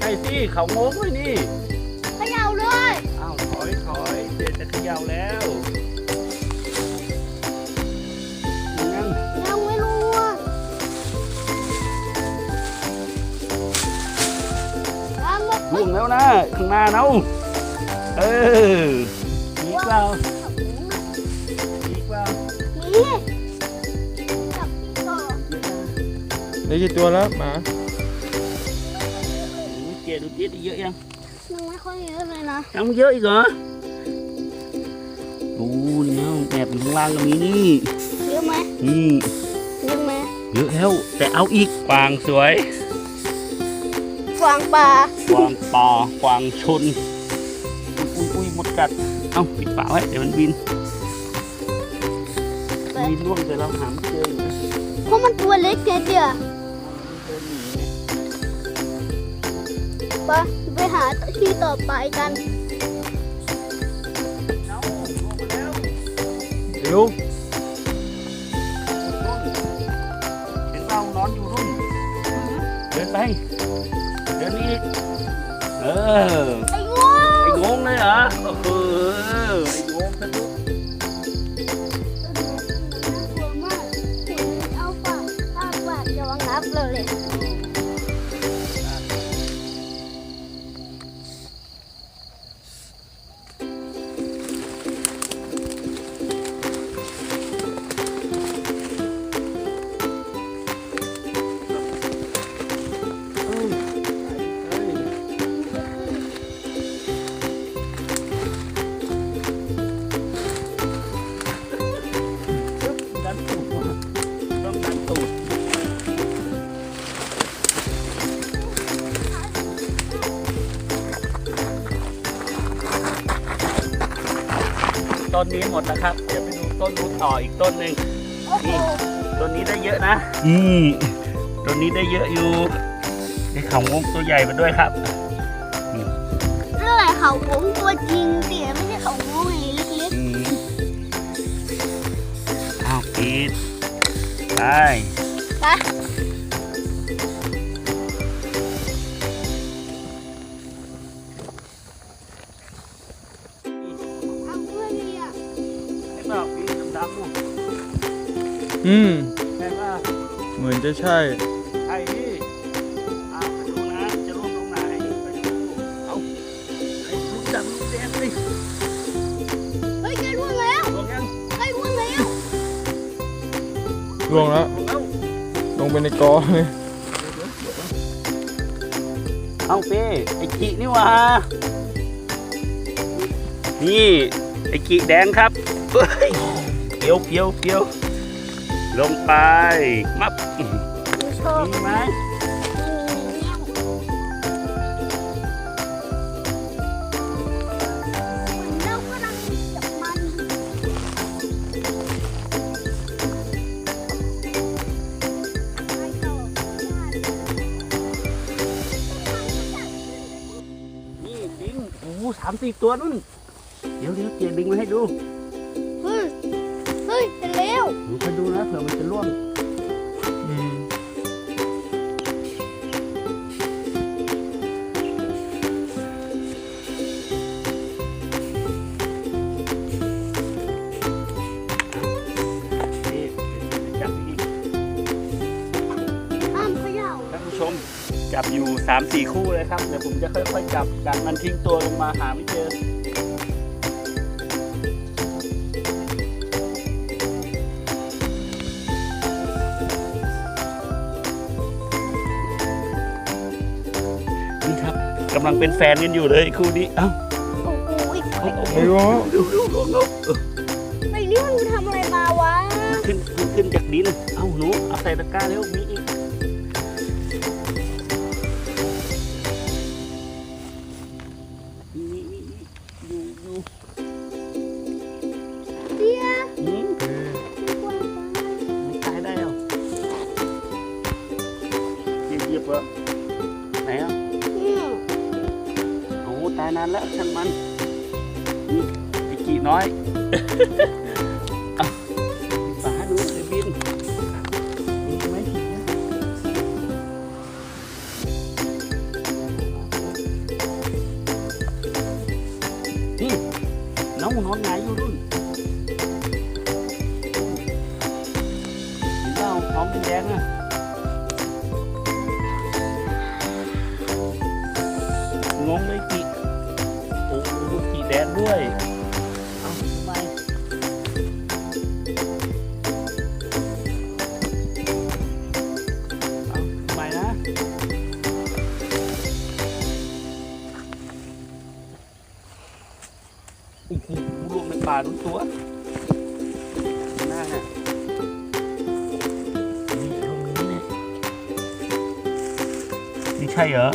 ไอ้ที่เขางงเลยนี่เขย่าเลยอ้าวถอยถอยเดี๋ยวจะเขย่าแล้วยังยังไม่รู้อะยังไม่ล่วงแล้วนะข้างหน้าเนาเอออีกเปล่าอีกเปล่านี่ได้กี่ตัวแล้วหมา ยเจดูติดเยอะยังยังไม่ค่อยเยอะเลยนะยังเยอะอีกเหรอดูนี่นะแอบอยู่ข้างล่างก็มีนี่เยอะไหมนี่เยอะไหมเยอะแล้วแต่เอาอีกกวางสวยฟางปลากวางปอกวางชนอุ้ยอุ้ยมดกัดเอ้าปิดฝาไว้เดี๋ยวมันบินบินร่วงแต่เราหาไม่เจออยู่นะเพราะมันตัวเล็กแค่เดียว ไปไปหาที่ต่อไปกันเอ้าร่วงมาแล้วเดี๋ยวเห็นเรานอนอยู่รุ่นเดินไป เดินอีก เออ ไอ้งูไอ้งงเลยเหรอเออไนนี้หมดแล้วครับ เดี๋ยวไปดูต้นนู้นต่ออีกต้นหนึ่งโอ้โหต้นนี้ได้เยอะนะอืมต้นนี้ได้เยอะอยู่ได้เขางงตัวใหญ่มาด้วยครับเรื่องอะไรเขาวงตัวจริงเตี๋ยไม่ใช่เขาวงไอ้เล็กอืมอ้าวปิดไปๆไป อืม ใช่ป่ะเหมือนจะใช่ ใช่พี่เอาไปดูนะจะร่วงตรงไหนไปดูเอาไอ้ลูกดำลูกแดงสิเฮ้ยใกล้ร่วงแล้วร่วงยังใกล้ร่วงแล้วล่วงแล้วร่วงแล้วลงไปในกอเลยเอาเป้ไอ้กินี่หว่านี่ไอ้กิแดงครับเฮ้ยเปียวเปียวเปียว ลงไปมับไม่ชอบมีไหมเรากำลังจับมันไปต่อนี่จริงโอ้โหสามสี่ตัวนู่น เดี๋ยวเดี๋ยวเจียดึงมาให้ดู แล้วหนูคอยดูนะเผื่อมันจะร่วงอืมนี่จับอีกห้ามเขย่าท่านผู้ชมจับอยู่สามสี่คู่เลยครับเดี๋ยวผมจะค่อยๆจับจากมันทิ้งตัวลงมาหาไม่เจอำลังเป็นแฟนกันอยู่เลยคู่นี้เอ้าโอ้โหอีกเอาเอาไม่รู้ดูดูดูดูเออไอ้นี่มันทำอะไรมาวะ ขึ้นขึ้นขึ้นจากดินเอาหนูเอาใส่ตะกร้าเร็วมีอีก กี่น้อยเอาฝาดูเลยบินมีไหมผีอะนี่น้องนอนหงายอยู่รุ่นเห็นเปล่าท้องเป็นแดงอะงงเลยจิแดดด้วยาทุกตัวหน้าน่ะนี่ตรงนี้เนี่ยนี่ใช่เหรอ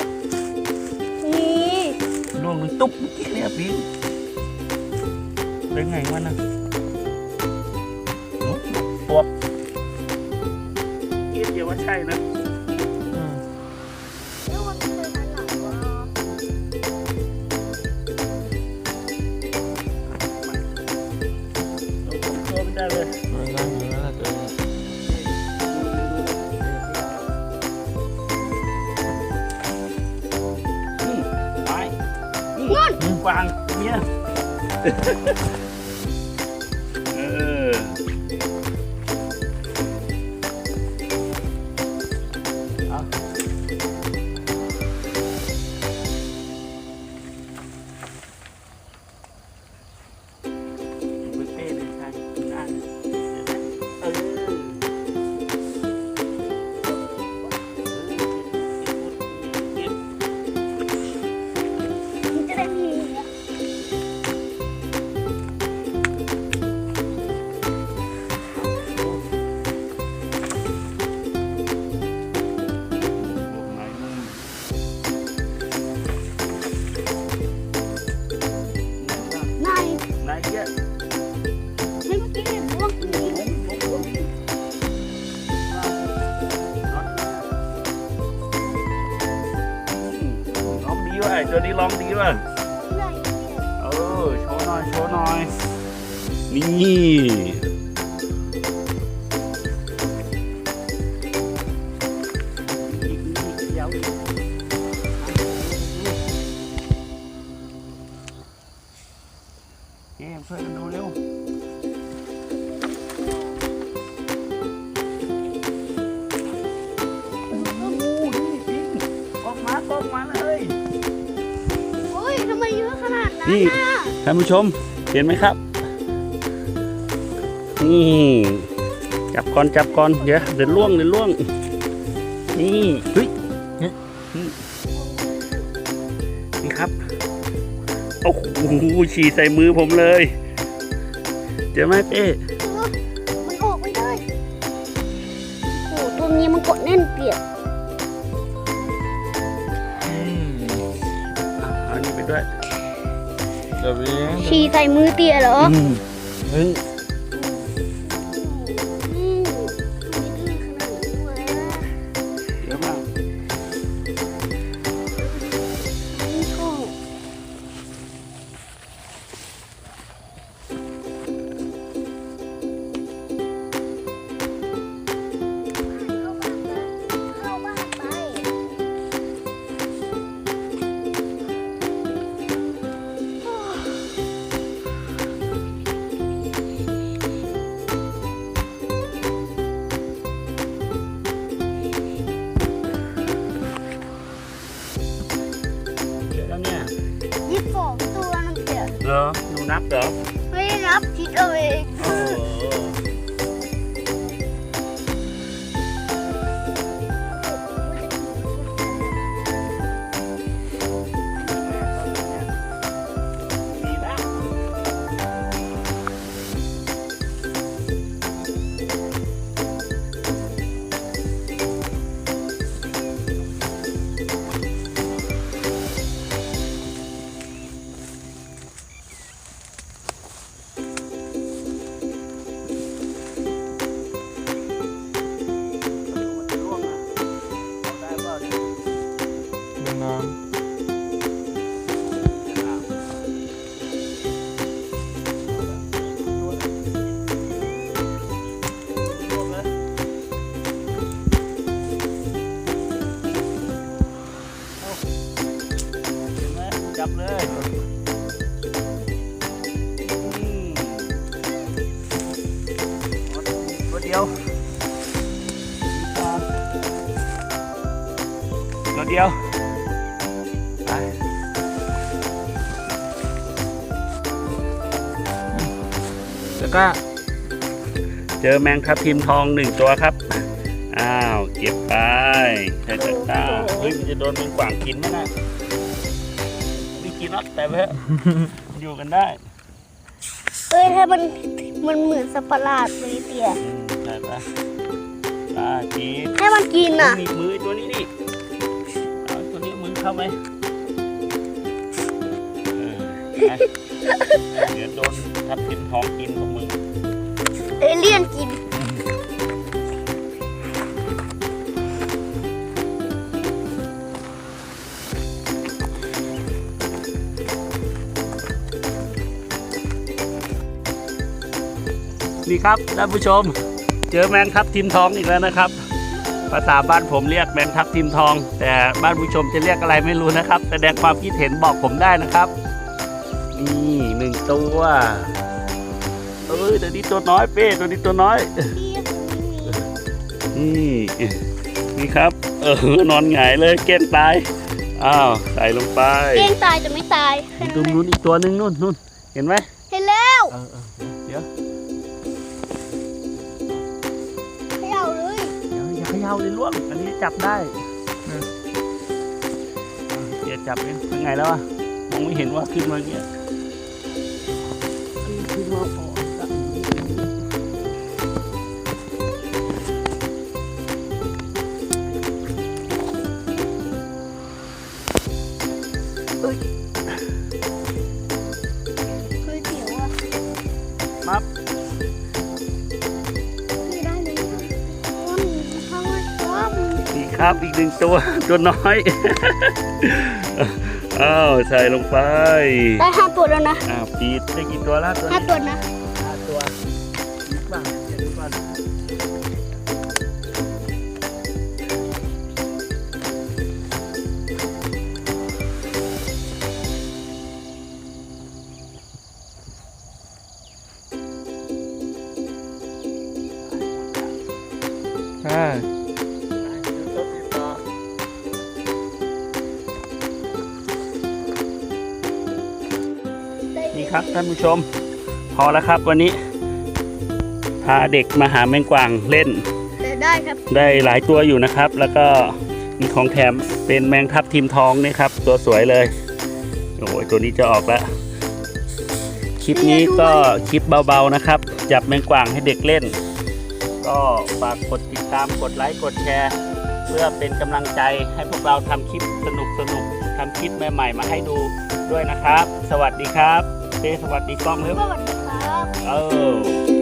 นี่ล่วงเลยตุ๊บเมื่อกี้เนี่ยปีนเป็นไงวะนะหนูตัวเกียเดียวว่าใช่นะ วางเนี่ย ช่วยกันดูเร็วโอ้โหนี่จริงออกมาออกมาเลยโอ้ยทำไมเยอะขนาดนั้นนี่น่ะท่านผู้ชมเห็นไหมครับนี่จับก่อนจับก่อนเดี๋ยวเดี๋ยวล่วงเดี๋ยวล่วงนี่เฮ้ย โอ้โหฉี่ใส่มือผมเลย เจอไหมเป้เออมันออกไม่ได้โอ้ตัวนี้มันกดแน่นเปียกอืมเอาเอานี่ไปด้วย เดี๋ยวนี้ฉี่ใส่มือเตี่ยเหรอ อืม เฮ้ย นูนับเหรอ ไม่ได้นับคิดเอาเอง ดียวตัวเดียวไปแล้วก็เจอแมงทับทิมทองหนึ่งตัวครับ อ้าว เก็บไปใช้ตะกร้าเฮ้ยมันจะโดนแมงกวางกินไหมนะไม่กินหรอกแต่เพื่ออยู่กันได้ เอ้ยถ้ามันมันเหมือนสัตว์ประหลาดเลยเตี่ย อืมใช่ปะปลาจีดให้มันกินอะมีมือตัวนี้นี่เอาตัวนี้มือเข้าไปเออไปเดี๋ยวโดนทับทิมทองกินของมึงเอเลี่ยนกินนี่ครับท่านผู้ชม เจอแมงทับทิมทองอีกแล้วนะครับ ภาษาบ้านผมเรียกแมงทับทิมทอง แต่บ้านผู้ชมจะเรียกอะไรไม่รู้นะครับ แสดงความคิดเห็นบอกผมได้นะครับ นี่หนึ่งตัวเอ้ยตัวนี้ตัวน้อยเป้ตัวนี้ตัวน้อยนี่นี่ครับเออนอนหงายเลยเก้นตายอ้าวใส่ลงไปเก้งตายแต่ไม่ตายตรงนู้นอีกตัวหนึงนู่นนู่นเห็นไหมเห็นแล้ว ดี๋ยวอย่าเขย่าเลยล่วง อันนี้จับได้เดี๋ยวจับเองเป็นไงแล้วอะมองไม่เห็นว่าขึ้นมาเงี้ย ครับอีกหนึ่งตัวตัวน้อย อ้าวใส่ลงไป ได้ห้าตัวแล้วนะอ้าวปีดได้กี่ตัวแล้วตัวห้านี้ตัวนะ ห้าตัวอีกบ้าง ครับท่านผู้ชม พอแล้วครับวันนี้ พาเด็กมาหาแมงกวางเล่นแต่ได้ครับ ได้หลายตัวอยู่นะครับ แล้วก็มีของแถมเป็นแมงทับทิมทองนี่ครับ ตัวสวยเลย โอ้ยตัวนี้จะออกแล้ว คลิปนี้ก็คลิปเบาๆนะครับ จับแมงกวางให้เด็กเล่น ก็ฝากกดติดตามกดไลค์กดแชร์เพื่อเป็นกำลังใจให้พวกเราทำคลิปสนุกๆทำคลิปใหม่ๆมาให้ดูด้วยนะครับ สวัสดีครับ เต้สวัสดีกล้องเร็วสวัสดีครับ เออ